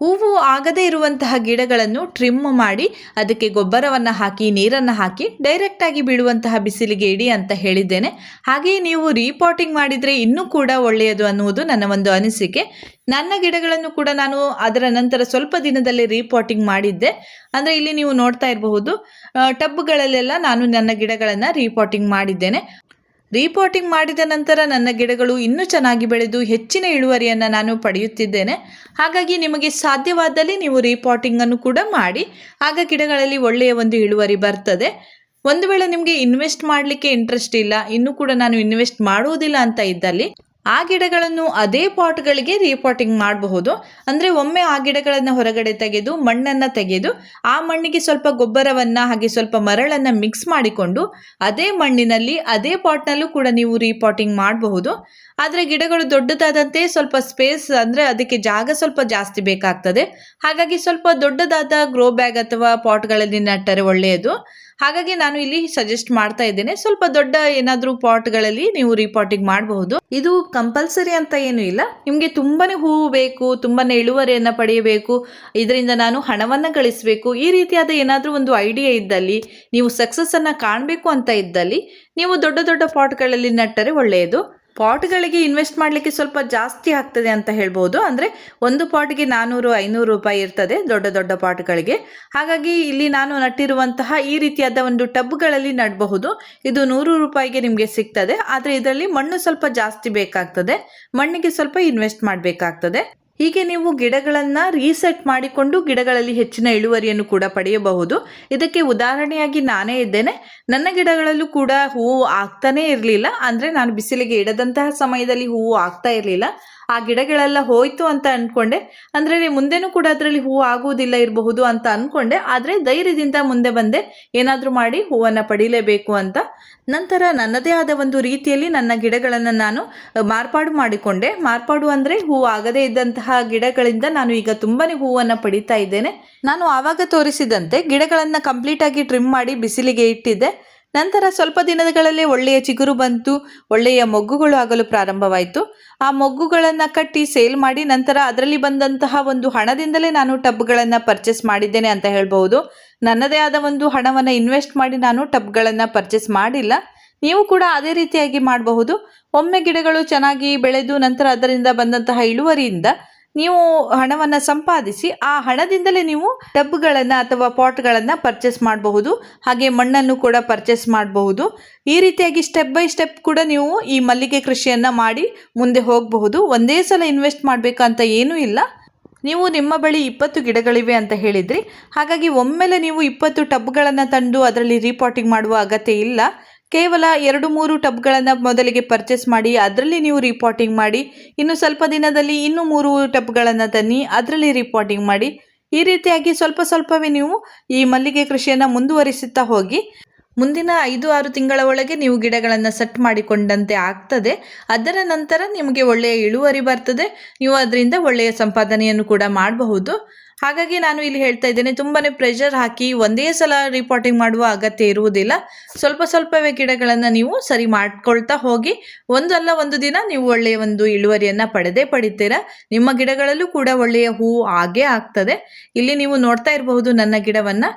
ಹೂವು ಆಗದೇ ಇರುವಂತಹ ಗಿಡಗಳನ್ನು ಟ್ರಿಮ್ ಮಾಡಿ ಅದಕ್ಕೆ ಗೊಬ್ಬರವನ್ನು ಹಾಕಿ, ನೀರನ್ನು ಹಾಕಿ ಡೈರೆಕ್ಟಾಗಿ ಬೀಳುವಂತಹ ಬಿಸಿಲಿಗೆ ಇಡಿ ಅಂತ ಹೇಳಿದ್ದೇನೆ. ಹಾಗೆಯೇ ನೀವು ರೀಪಾಟಿಂಗ್ ಮಾಡಿದರೆ ಇನ್ನೂ ಕೂಡ ಒಳ್ಳೆಯದು ಅನ್ನುವುದು ನನ್ನ ಒಂದು ಅನಿಸಿಕೆ. ನನ್ನ ಗಿಡಗಳನ್ನು ಕೂಡ ನಾನು ಅದರ ನಂತರ ಸ್ವಲ್ಪ ದಿನದಲ್ಲಿ ರೀಪಾಟಿಂಗ್ ಮಾಡಿದ್ದೆ. ಅಂದರೆ ಇಲ್ಲಿ ನೀವು ನೋಡ್ತಾ ಇರಬಹುದು ಟಬ್ಗಳಲ್ಲೆಲ್ಲ ನಾನು ನನ್ನ ಗಿಡಗಳನ್ನು ರೀಪಾಟಿಂಗ್ ಮಾಡಿದ್ದೇನೆ. ರೀಪಾಟಿಂಗ್ ಮಾಡಿದ ನಂತರ ನನ್ನ ಗಿಡಗಳು ಇನ್ನೂ ಚೆನ್ನಾಗಿ ಬೆಳೆದು ಹೆಚ್ಚಿನ ಇಳುವರಿಯನ್ನು ನಾನು ಪಡೆಯುತ್ತಿದ್ದೇನೆ. ಹಾಗಾಗಿ ನಿಮಗೆ ಸಾಧ್ಯವಾದಲ್ಲಿ ನೀವು ರೀಪಾಟಿಂಗನ್ನು ಕೂಡ ಮಾಡಿ. ಆಗ ಗಿಡಗಳಲ್ಲಿ ಒಳ್ಳೆಯ ಒಂದು ಇಳುವರಿ ಬರ್ತದೆ. ಒಂದು ವೇಳೆ ನಿಮಗೆ ಇನ್ವೆಸ್ಟ್ ಮಾಡಲಿಕ್ಕೆ ಇಂಟ್ರೆಸ್ಟ್ ಇಲ್ಲ, ಇನ್ನೂ ಕೂಡ ನಾನು ಇನ್ವೆಸ್ಟ್ ಮಾಡುವುದಿಲ್ಲ ಅಂತ ಇದ್ದಲ್ಲಿ ಆ ಗಿಡಗಳನ್ನು ಅದೇ ಪಾಟ್ಗಳಿಗೆ ರೀಪಾಟಿಂಗ್ ಮಾಡಬಹುದು. ಅಂದರೆ ಒಮ್ಮೆ ಆ ಗಿಡಗಳನ್ನು ಹೊರಗಡೆ ತೆಗೆದು, ಮಣ್ಣನ್ನು ತೆಗೆದು, ಆ ಮಣ್ಣಿಗೆ ಸ್ವಲ್ಪ ಗೊಬ್ಬರವನ್ನು ಹಾಗೆ ಸ್ವಲ್ಪ ಮರಳನ್ನು ಮಿಕ್ಸ್ ಮಾಡಿಕೊಂಡು, ಅದೇ ಮಣ್ಣಿನಲ್ಲಿ, ಅದೇ ಪಾಟ್ನಲ್ಲೂ ಕೂಡ ನೀವು ರೀಪಾಟಿಂಗ್ ಮಾಡಬಹುದು. ಆದರೆ ಗಿಡಗಳು ದೊಡ್ಡದಾದಂತೆ ಸ್ವಲ್ಪ ಸ್ಪೇಸ್ ಅಂದರೆ ಅದಕ್ಕೆ ಜಾಗ ಸ್ವಲ್ಪ ಜಾಸ್ತಿ ಬೇಕಾಗ್ತದೆ. ಹಾಗಾಗಿ ಸ್ವಲ್ಪ ದೊಡ್ಡದಾದ ಗ್ರೋ ಬ್ಯಾಗ್ ಅಥವಾ ಪಾಟ್ಗಳಲ್ಲಿ ನೆಟ್ಟರೆ ಒಳ್ಳೆಯದು. ಹಾಗಾಗಿ ನಾನು ಇಲ್ಲಿ ಸಜೆಸ್ಟ್ ಮಾಡ್ತಾ ಇದ್ದೇನೆ. ಸ್ವಲ್ಪ ದೊಡ್ಡ ಏನಾದರೂ ಪಾಟ್ಗಳಲ್ಲಿ ನೀವು ರೀಪಾಟಿಂಗ್ ಮಾಡಬಹುದು. ಇದು ಕಂಪಲ್ಸರಿ ಅಂತ ಏನು ಇಲ್ಲ. ನಿಮಗೆ ತುಂಬಾನೇ ಹೂವು ಬೇಕು, ತುಂಬಾನೇ ಇಳುವರಿಯನ್ನು ಪಡೆಯಬೇಕು, ಇದರಿಂದ ನಾನು ಹಣವನ್ನು ಗಳಿಸಬೇಕು. ಈ ರೀತಿಯಾದ ಏನಾದರೂ ಒಂದು ಐಡಿಯಾ ಇದ್ದಲ್ಲಿ, ನೀವು ಸಕ್ಸಸ್ ಅನ್ನ ಕಾಣಬೇಕು ಅಂತ ಇದ್ದಲ್ಲಿ, ನೀವು ದೊಡ್ಡ ದೊಡ್ಡ ಪಾಟ್ಗಳಲ್ಲಿ ನೆಟ್ಟರೆ ಒಳ್ಳೆಯದು. ಪಾಟ್ಗಳಿಗೆ ಇನ್ವೆಸ್ಟ್ ಮಾಡಲಿಕ್ಕೆ ಸ್ವಲ್ಪ ಜಾಸ್ತಿ ಆಗ್ತದೆ ಅಂತ ಹೇಳ್ಬೋದು. ಅಂದರೆ ಒಂದು ಪಾಟ್ಗೆ ನಾನ್ನೂರು ಐನೂರು ರೂಪಾಯಿ ಇರ್ತದೆ ದೊಡ್ಡ ದೊಡ್ಡ ಪಾಟ್ಗಳಿಗೆ. ಹಾಗಾಗಿ ಇಲ್ಲಿ ನಾನು ನಟ್ಟಿರುವಂತಹ ಈ ರೀತಿಯಾದ ಒಂದು ಟಬ್ಗಳಲ್ಲಿ ನಡಬಹುದು. ಇದು ನೂರು ರೂಪಾಯಿಗೆ ನಿಮಗೆ ಸಿಗ್ತದೆ. ಆದರೆ ಇದರಲ್ಲಿ ಮಣ್ಣು ಸ್ವಲ್ಪ ಜಾಸ್ತಿ ಬೇಕಾಗ್ತದೆ. ಮಣ್ಣಿಗೆ ಸ್ವಲ್ಪ ಇನ್ವೆಸ್ಟ್ ಮಾಡಬೇಕಾಗ್ತದೆ. ಹೀಗೆ ನೀವು ಗಿಡಗಳನ್ನು ರೀಸೆಟ್ ಮಾಡಿಕೊಂಡು ಗಿಡಗಳಲ್ಲಿ ಹೆಚ್ಚಿನ ಇಳುವರಿಯನ್ನು ಕೂಡ ಪಡೆಯಬಹುದು. ಇದಕ್ಕೆ ಉದಾಹರಣೆಯಾಗಿ ನಾನೇ ಇದ್ದೇನೆ. ನನ್ನ ಗಿಡಗಳಲ್ಲೂ ಕೂಡ ಹೂವು ಆಗ್ತಾನೇ ಇರಲಿಲ್ಲ. ಅಂದರೆ ನಾನು ಬಿಸಿಲಿಗೆ ಇಡದಂತಹ ಸಮಯದಲ್ಲಿ ಹೂವು ಆಗ್ತಾ ಇರಲಿಲ್ಲ. ಆ ಗಿಡಗಳೆಲ್ಲ ಹೋಯ್ತು ಅಂತ ಅಂದ್ಕೊಂಡೆ ಅಂದರೆ ಮುಂದೆನೂ ಕೂಡ ಅದರಲ್ಲಿ ಹೂವು ಆಗುವುದಿಲ್ಲ ಇರಬಹುದು ಅಂತ ಅಂದ್ಕೊಂಡೆ ಆದರೆ ಧೈರ್ಯದಿಂದ ಮುಂದೆ ಬಂದೆ. ಏನಾದರೂ ಮಾಡಿ ಹೂವನ್ನು ಪಡೀಲೇಬೇಕು ಅಂತ. ನಂತರ ನನ್ನದೇ ಆದ ಒಂದು ರೀತಿಯಲ್ಲಿ ನನ್ನ ಗಿಡಗಳನ್ನು ನಾನು ಮಾರ್ಪಾಡು ಮಾಡಿಕೊಂಡೆ. ಮಾರ್ಪಾಡು ಅಂದರೆ ಹೂವು ಆಗದೇ ಇದ್ದಂತಹ ಗಿಡಗಳಿಂದ ನಾನು ಈಗ ತುಂಬಾ ಹೂವನ್ನು ಪಡಿತಾ ಇದ್ದೇನೆ. ನಾನು ಆವಾಗ ತೋರಿಸಿದಂತೆ ಗಿಡಗಳನ್ನು ಕಂಪ್ಲೀಟಾಗಿ ಟ್ರಿಮ್ ಮಾಡಿ ಬಿಸಿಲಿಗೆ ಇಟ್ಟಿದ್ದೆ. ನಂತರ ಸ್ವಲ್ಪ ದಿನಗಳಲ್ಲೇ ಒಳ್ಳೆಯ ಚಿಗುರು ಬಂತು, ಒಳ್ಳೆಯ ಮೊಗ್ಗುಗಳು ಆಗಲು ಪ್ರಾರಂಭವಾಯಿತು. ಆ ಮೊಗ್ಗುಗಳನ್ನು ಕಟ್ಟಿ ಸೇಲ್ ಮಾಡಿ ನಂತರ ಅದರಲ್ಲಿ ಬಂದಂತಹ ಒಂದು ಹಣದಿಂದಲೇ ನಾನು ಟಬ್ಗಳನ್ನು ಪರ್ಚೇಸ್ ಮಾಡಿದ್ದೇನೆ ಅಂತ ಹೇಳ್ಬೋದು ನನ್ನದೇ ಆದ ಒಂದು ಹಣವನ್ನು ಇನ್ವೆಸ್ಟ್ ಮಾಡಿ ನಾನು ಟಬ್ಗಳನ್ನು ಪರ್ಚೇಸ್ ಮಾಡಿಲ್ಲ. ನೀವು ಕೂಡ ಅದೇ ರೀತಿಯಾಗಿ ಮಾಡಬಹುದು. ಒಮ್ಮೆ ಗಿಡಗಳು ಚೆನ್ನಾಗಿ ಬೆಳೆದು ನಂತರ ಅದರಿಂದ ಬಂದಂತಹ ಇಳುವರಿಯಿಂದ ನೀವು ಹಣವನ್ನು ಸಂಪಾದಿಸಿ ಆ ಹಣದಿಂದಲೇ ನೀವು ಟಬ್ಗಳನ್ನು ಅಥವಾ ಪಾಟ್ಗಳನ್ನು ಪರ್ಚೇಸ್ ಮಾಡಬಹುದು. ಹಾಗೆ ಮಣ್ಣನ್ನು ಕೂಡ ಪರ್ಚೇಸ್ ಮಾಡಬಹುದು. ಈ ರೀತಿಯಾಗಿ ಸ್ಟೆಪ್ ಬೈ ಸ್ಟೆಪ್ ಕೂಡ ನೀವು ಈ ಮಲ್ಲಿಗೆ ಕೃಷಿಯನ್ನು ಮಾಡಿ ಮುಂದೆ ಹೋಗಬಹುದು. ಒಂದೇ ಸಲ ಇನ್ವೆಸ್ಟ್ ಮಾಡಬೇಕಂತ ಏನೂ ಇಲ್ಲ. ನೀವು ನಿಮ್ಮ ಬಳಿ ಇಪ್ಪತ್ತು ಗಿಡಗಳಿವೆ ಅಂತ ಹೇಳಿದ್ರಿ. ಹಾಗಾಗಿ ಒಮ್ಮೆಲೆ ನೀವು ಇಪ್ಪತ್ತು ಟಬ್ಗಳನ್ನು ತಂದು ಅದರಲ್ಲಿ ರೀಪಾಟಿಂಗ್ ಮಾಡುವ ಅಗತ್ಯ ಇಲ್ಲ. ಕೇವಲ ಎರಡು ಮೂರು ಟಬ್ಗಳನ್ನು ಮೊದಲಿಗೆ ಪರ್ಚೇಸ್ ಮಾಡಿ, ಅದರಲ್ಲಿ ನೀವು ರಿಪೋರ್ಟಿಂಗ್ ಮಾಡಿ, ಇನ್ನು ಸ್ವಲ್ಪ ದಿನದಲ್ಲಿ ಇನ್ನೂ ಮೂರು ಟಬ್ಗಳನ್ನು ತನ್ನಿ, ಅದರಲ್ಲಿ ರಿಪೋರ್ಟಿಂಗ್ ಮಾಡಿ, ಈ ರೀತಿಯಾಗಿ ಸ್ವಲ್ಪ ಸ್ವಲ್ಪವೇ ನೀವು ಈ ಮಲ್ಲಿಗೆ ಕೃಷಿಯನ್ನು ಮುಂದುವರಿಸುತ್ತಾ ಹೋಗಿ, ಮುಂದಿನ ಐದು ಆರು ತಿಂಗಳ ಒಳಗೆ ನೀವು ಗಿಡಗಳನ್ನು ಸೆಟ್ ಮಾಡಿಕೊಂಡಂತೆ ಆಗ್ತದೆ. ಅದರ ನಂತರ ನಿಮಗೆ ಒಳ್ಳೆಯ ಇಳುವರಿ ಬರ್ತದೆ. ನೀವು ಅದರಿಂದ ಒಳ್ಳೆಯ ಸಂಪಾದನೆಯನ್ನು ಕೂಡ ಮಾಡಬಹುದು. ಹಾಗಾಗಿ ನಾನು ಇಲ್ಲಿ ಹೇಳ್ತಾ ಇದ್ದೇನೆ ತುಂಬಾ ಪ್ರೆಷರ್ ಹಾಕಿ ಒಂದೇ ಸಲ ರಿಪೋರ್ಟಿಂಗ್ ಮಾಡುವ ಅಗತ್ಯ ಇರುವುದಿಲ್ಲ. ಸ್ವಲ್ಪ ಸ್ವಲ್ಪವೇ ಗಿಡಗಳನ್ನು ನೀವು ಸರಿ ಮಾಡ್ಕೊಳ್ತಾ ಹೋಗಿ, ಒಂದಲ್ಲ ಒಂದು ದಿನ ನೀವು ಒಳ್ಳೆಯ ಒಂದು ಇಳುವರಿಯನ್ನು ಪಡೆದೇ ಪಡಿತೀರಾ? ನಿಮ್ಮ ಗಿಡಗಳಲ್ಲೂ ಕೂಡ ಒಳ್ಳೆಯ ಹೂವು ಆಗೇ ಆಗ್ತದೆ. ಇಲ್ಲಿ ನೀವು ನೋಡ್ತಾ ಇರಬಹುದು ನನ್ನ ಗಿಡವನ್ನು.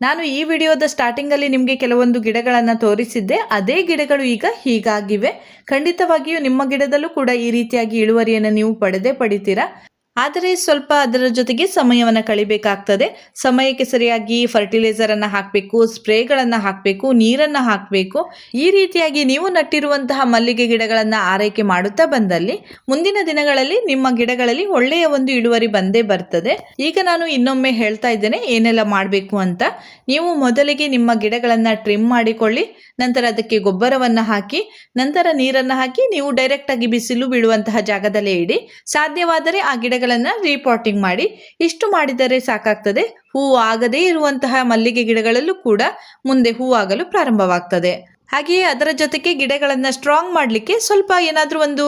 ನಾನು ಈ ವಿಡಿಯೋದ ಸ್ಟಾರ್ಟಿಂಗಲ್ಲಿ ನಿಮಗೆ ಕೆಲವೊಂದು ಗಿಡಗಳನ್ನು ತೋರಿಸಿದ್ದೆ. ಅದೇ ಗಿಡಗಳು ಈಗ ಹೀಗಾಗಿವೆ. ಖಂಡಿತವಾಗಿಯೂ ನಿಮ್ಮ ಗಿಡದಲ್ಲೂ ಕೂಡ ಈ ರೀತಿಯಾಗಿ ಇಳುವರಿಯನ್ನು ನೀವು ಪಡೆದೇ ಪಡಿತೀರಾ? ಆದರೆ ಸ್ವಲ್ಪ ಅದರ ಜೊತೆಗೆ ಸಮಯವನ್ನು ಕಳಿಬೇಕಾಗ್ತದೆ. ಸಮಯಕ್ಕೆ ಸರಿಯಾಗಿ ಫರ್ಟಿಲೈಸರ್ ಅನ್ನು ಹಾಕಬೇಕು, ಸ್ಪ್ರೇಗಳನ್ನು ಹಾಕಬೇಕು, ನೀರನ್ನು ಹಾಕಬೇಕು. ಈ ರೀತಿಯಾಗಿ ನೀವು ನಟ್ಟಿರುವಂತಹ ಮಲ್ಲಿಗೆ ಗಿಡಗಳನ್ನು ಆರೈಕೆ ಮಾಡುತ್ತಾ ಬಂದಲ್ಲಿ ಮುಂದಿನ ದಿನಗಳಲ್ಲಿ ನಿಮ್ಮ ಗಿಡಗಳಲ್ಲಿ ಒಳ್ಳೆಯ ಒಂದು ಇಳುವರಿ ಬಂದೇ ಬರ್ತದೆ. ಈಗ ನಾನು ಇನ್ನೊಮ್ಮೆ ಹೇಳ್ತಾ ಇದ್ದೇನೆ ಏನೆಲ್ಲ ಮಾಡಬೇಕು ಅಂತ. ನೀವು ಮೊದಲಿಗೆ ನಿಮ್ಮ ಗಿಡಗಳನ್ನು ಟ್ರಿಮ್ ಮಾಡಿಕೊಳ್ಳಿ. ನಂತರ ಅದಕ್ಕೆ ಗೊಬ್ಬರವನ್ನು ಹಾಕಿ, ನಂತರ ನೀರನ್ನು ಹಾಕಿ ನೀವು ಡೈರೆಕ್ಟ್ ಆಗಿ ಬಿಸಿಲು ಬೀಳುವಂತಹ ಜಾಗದಲ್ಲೇ ಇಡಿ. ಸಾಧ್ಯವಾದರೆ ಆ ಗಿಡಗಳನ್ನು ರೀಪಾಟಿಂಗ್ ಮಾಡಿ. ಇಷ್ಟು ಮಾಡಿದರೆ ಸಾಕಾಗ್ತದೆ. ಹೂವು ಆಗದೇ ಇರುವಂತಹ ಮಲ್ಲಿಗೆ ಗಿಡಗಳಲ್ಲೂ ಕೂಡ ಮುಂದೆ ಹೂವಾಗಲು ಪ್ರಾರಂಭವಾಗ್ತದೆ. ಹಾಗೆಯೇ ಅದರ ಜೊತೆಗೆ ಗಿಡಗಳನ್ನು ಸ್ಟ್ರಾಂಗ್ ಮಾಡಲಿಕ್ಕೆ ಸ್ವಲ್ಪ ಏನಾದರೂ ಒಂದು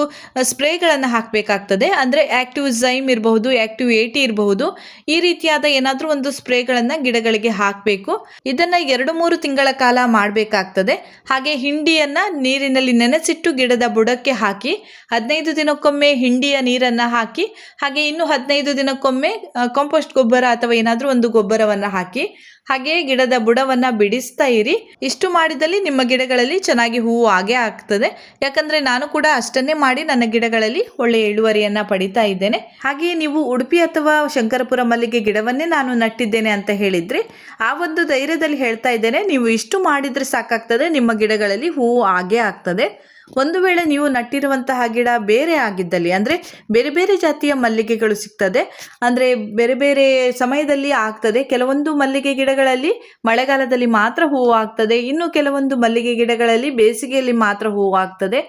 ಸ್ಪ್ರೇಗಳನ್ನು ಹಾಕಬೇಕಾಗ್ತದೆ. ಅಂದರೆ ಆ್ಯಕ್ಟಿವ್ ಝೈಮ್ ಇರಬಹುದು ಆ್ಯಕ್ಟಿವ್ ಏಟಿ ಇರಬಹುದು. ಈ ರೀತಿಯಾದ ಏನಾದರೂ ಒಂದು ಸ್ಪ್ರೇಗಳನ್ನು ಗಿಡಗಳಿಗೆ ಹಾಕಬೇಕು. ಇದನ್ನು ಎರಡು ಮೂರು ತಿಂಗಳ ಕಾಲ ಮಾಡಬೇಕಾಗ್ತದೆ. ಹಾಗೆ ಹಿಂಡಿಯನ್ನು ನೀರಿನಲ್ಲಿ ನೆನೆಸಿಟ್ಟು ಗಿಡದ ಬುಡಕ್ಕೆ ಹಾಕಿ, ಹದಿನೈದು ದಿನಕ್ಕೊಮ್ಮೆ ಹಿಂಡಿಯ ನೀರನ್ನು ಹಾಕಿ, ಹಾಗೆ ಇನ್ನು ಹದಿನೈದು ದಿನಕ್ಕೊಮ್ಮೆ ಕಾಂಪೋಸ್ಟ್ ಗೊಬ್ಬರ ಅಥವಾ ಏನಾದರೂ ಒಂದು ಗೊಬ್ಬರವನ್ನು ಹಾಕಿ ಹಾಗೆ ಗಿಡದ ಬುಡವನ್ನು ಬಿಡಿಸ್ತಾ ಇರಿ. ಇಷ್ಟು ಮಾಡಿದಲ್ಲಿ ನಿಮ್ಮ ಗಿಡಗಳಲ್ಲಿ ಚೆನ್ನಾಗಿ ಹೂವು ಹಾಗೆ ಆಗ್ತದೆ. ಯಾಕಂದ್ರೆ ನಾನು ಕೂಡ ಅಷ್ಟನ್ನೇ ಮಾಡಿ ನನ್ನ ಗಿಡಗಳಲ್ಲಿ ಒಳ್ಳೆಯ ಇಳುವರಿಯನ್ನು ಪಡಿತಾ ಇದ್ದೇನೆ. ಹಾಗೆಯೇ ನೀವು ಉಡುಪಿ ಅಥವಾ ಶಂಕರಪುರ ಮಲ್ಲಿಗೆ ಗಿಡವನ್ನೇ ನಾನು ನಟ್ಟಿದ್ದೇನೆ ಅಂತ ಹೇಳಿದ್ರೆ, ಆ ಒಂದು ಧೈರ್ಯದಲ್ಲಿ ಹೇಳ್ತಾ ಇದ್ದೇನೆ, ನೀವು ಇಷ್ಟು ಮಾಡಿದ್ರೆ ಸಾಕಾಗ್ತದೆ, ನಿಮ್ಮ ಗಿಡಗಳಲ್ಲಿ ಹೂವು ಹಾಗೆ ಆಗ್ತದೆ. ಒಂದು ವೇಳೆ ನೀವು ನಟ್ಟಿರುವಂತಹ ಗಿಡ ಬೇರೆ ಆಗಿದ್ದಲ್ಲಿ, ಅಂದರೆ ಬೇರೆ ಬೇರೆ ಜಾತಿಯ ಮಲ್ಲಿಗೆಗಳು ಸಿಗ್ತದೆ, ಅಂದರೆ ಬೇರೆ ಬೇರೆ ಸಮಯದಲ್ಲಿ ಆಗ್ತದೆ. ಕೆಲವೊಂದು ಮಲ್ಲಿಗೆ ಗಿಡಗಳಲ್ಲಿ ಮಳೆಗಾಲದಲ್ಲಿ ಮಾತ್ರ ಹೂವು ಆಗ್ತದೆ. ಇನ್ನು ಕೆಲವೊಂದು ಮಲ್ಲಿಗೆ ಗಿಡಗಳಲ್ಲಿ ಬೇಸಿಗೆಯಲ್ಲಿ ಮಾತ್ರ ಹೂವು ಆಗ್ತದೆ.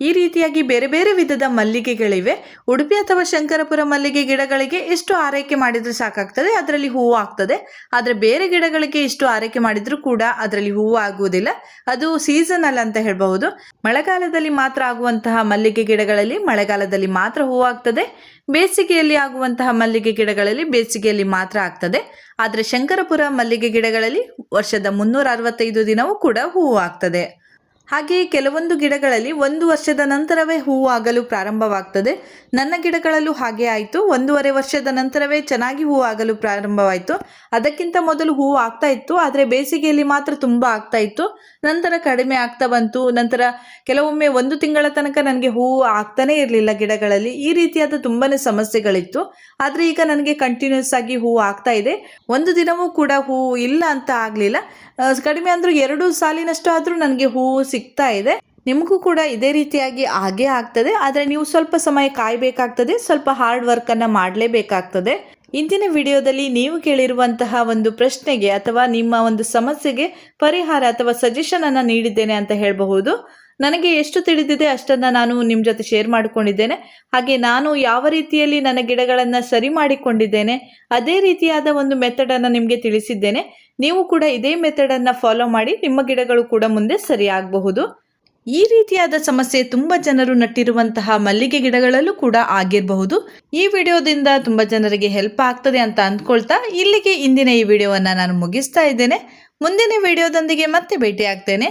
ಈ ರೀತಿಯಾಗಿ ಬೇರೆ ಬೇರೆ ವಿಧದ ಮಲ್ಲಿಗೆಗಳಿವೆ. ಉಡುಪಿ ಅಥವಾ ಶಂಕರಪುರ ಮಲ್ಲಿಗೆ ಗಿಡಗಳಿಗೆ ಎಷ್ಟು ಆರೈಕೆ ಮಾಡಿದ್ರೆ ಸಾಕಾಗ್ತದೆ, ಅದರಲ್ಲಿ ಹೂವು ಆಗ್ತದೆ. ಆದರೆ ಬೇರೆ ಗಿಡಗಳಿಗೆ ಇಷ್ಟು ಆರೈಕೆ ಮಾಡಿದ್ರೂ ಕೂಡ ಅದರಲ್ಲಿ ಹೂವು ಆಗುವುದಿಲ್ಲ. ಅದು ಸೀಸನಲ್ ಅಂತ ಹೇಳಬಹುದು. ಮಳೆಗಾಲದಲ್ಲಿ ಮಾತ್ರ ಆಗುವಂತಹ ಮಲ್ಲಿಗೆ ಗಿಡಗಳಲ್ಲಿ ಮಳೆಗಾಲದಲ್ಲಿ ಮಾತ್ರ ಹೂವು ಆಗ್ತದೆ. ಬೇಸಿಗೆಯಲ್ಲಿ ಆಗುವಂತಹ ಮಲ್ಲಿಗೆ ಗಿಡಗಳಲ್ಲಿ ಬೇಸಿಗೆಯಲ್ಲಿ ಮಾತ್ರ ಆಗ್ತದೆ. ಆದರೆ ಶಂಕರಪುರ ಮಲ್ಲಿಗೆ ಗಿಡಗಳಲ್ಲಿ ವರ್ಷದ ಮುನ್ನೂರ ಅರವತ್ತೈದು ದಿನವೂ ಕೂಡ ಹೂವು ಆಗ್ತದೆ. ಹಾಗೆಯೇ ಕೆಲವೊಂದು ಗಿಡಗಳಲ್ಲಿ ಒಂದು ವರ್ಷದ ನಂತರವೇ ಹೂವು ಆಗಲು ಪ್ರಾರಂಭವಾಗ್ತದೆ. ನನ್ನ ಗಿಡಗಳಲ್ಲೂ ಹಾಗೆ ಆಯಿತು. ಒಂದೂವರೆ ವರ್ಷದ ನಂತರವೇ ಚೆನ್ನಾಗಿ ಹೂವು ಆಗಲು ಪ್ರಾರಂಭವಾಯಿತು. ಅದಕ್ಕಿಂತ ಮೊದಲು ಹೂವು ಆಗ್ತಾ ಇತ್ತು. ಆದರೆ ಬೇಸಿಗೆಯಲ್ಲಿ ಮಾತ್ರ ತುಂಬ ಆಗ್ತಾ ಇತ್ತು. ನಂತರ ಕಡಿಮೆ ಆಗ್ತಾ ಬಂತು. ನಂತರ ಕೆಲವೊಮ್ಮೆ ಒಂದು ತಿಂಗಳ ತನಕ ನನಗೆ ಹೂವು ಆಗ್ತಾನೇ ಇರಲಿಲ್ಲ ಗಿಡಗಳಲ್ಲಿ. ಈ ರೀತಿಯಾದ ತುಂಬಾ ಸಮಸ್ಯೆಗಳಿತ್ತು. ಆದರೆ ಈಗ ನನಗೆ ಕಂಟಿನ್ಯೂಸ್ ಆಗಿ ಹೂವು ಆಗ್ತಾ ಇದೆ. ಒಂದು ದಿನವೂ ಕೂಡ ಹೂವು ಇಲ್ಲ ಅಂತ ಆಗಲಿಲ್ಲ. ಕಡಿಮೆ ಅಂದರೂ ಎರಡು ಸಾಲಿನಷ್ಟು ಆದರೂ ನನಗೆ ಹೂವು ಸಿಗ್ತಾ ಇದೆ. ನಿಮಗೂ ಕೂಡ ಇದೇ ರೀತಿಯಾಗಿ ಆಗೇ ಆಗ್ತದೆ. ಆದರೆ ನೀವು ಸ್ವಲ್ಪ ಸಮಯ ಕಾಯಬೇಕಾಗ್ತದೆ, ಸ್ವಲ್ಪ ಹಾರ್ಡ್ ವರ್ಕನ್ನು ಮಾಡಲೇಬೇಕಾಗ್ತದೆ. ಇಂದಿನ ವಿಡಿಯೋದಲ್ಲಿ ನೀವು ಕೇಳಿರುವಂತಹ ಒಂದು ಪ್ರಶ್ನೆಗೆ ಅಥವಾ ನಿಮ್ಮ ಒಂದು ಸಮಸ್ಯೆಗೆ ಪರಿಹಾರ ಅಥವಾ ಸಜೆಷನ್ ಅನ್ನು ನೀಡಿದ್ದೇನೆ ಅಂತ ಹೇಳಬಹುದು. ನನಗೆ ಎಷ್ಟು ತಿಳಿದಿದೆ ಅಷ್ಟನ್ನು ನಾನು ನಿಮ್ಮ ಜೊತೆ ಶೇರ್ ಮಾಡಿಕೊಂಡಿದ್ದೇನೆ. ಹಾಗೆ ನಾನು ಯಾವ ರೀತಿಯಲ್ಲಿ ನನ್ನ ಗಿಡಗಳನ್ನು ಸರಿ ಮಾಡಿಕೊಂಡಿದ್ದೇನೆ, ಅದೇ ರೀತಿಯಾದ ಒಂದು ಮೆಥಡನ್ನು ನಿಮಗೆ ತಿಳಿಸಿದ್ದೇನೆ. ನೀವು ಕೂಡ ಇದೇ ಮೆಥಡನ್ನು ಫಾಲೋ ಮಾಡಿ ನಿಮ್ಮ ಗಿಡಗಳು ಕೂಡ ಮುಂದೆ ಸರಿಯಾಗಬಹುದು ಈ ರೀತಿಯಾದ ಸಮಸ್ಯೆ ತುಂಬ ಜನರು ನಟ್ಟಿರುವಂತಹ ಮಲ್ಲಿಗೆ ಗಿಡಗಳಲ್ಲೂ ಕೂಡ ಆಗಿರಬಹುದು. ಈ ವಿಡಿಯೋದಿಂದ ತುಂಬ ಜನರಿಗೆ ಹೆಲ್ಪ್ ಆಗ್ತದೆ ಅಂತ ಅಂದ್ಕೊಳ್ತಾ ಇಲ್ಲಿಗೆ ಇಂದಿನ ಈ ವಿಡಿಯೋವನ್ನು ನಾನು ಮುಗಿಸ್ತಾ ಇದ್ದೇನೆ. ಮುಂದಿನ ವಿಡಿಯೋದೊಂದಿಗೆ ಮತ್ತೆ ಭೇಟಿ ಆಗ್ತೇನೆ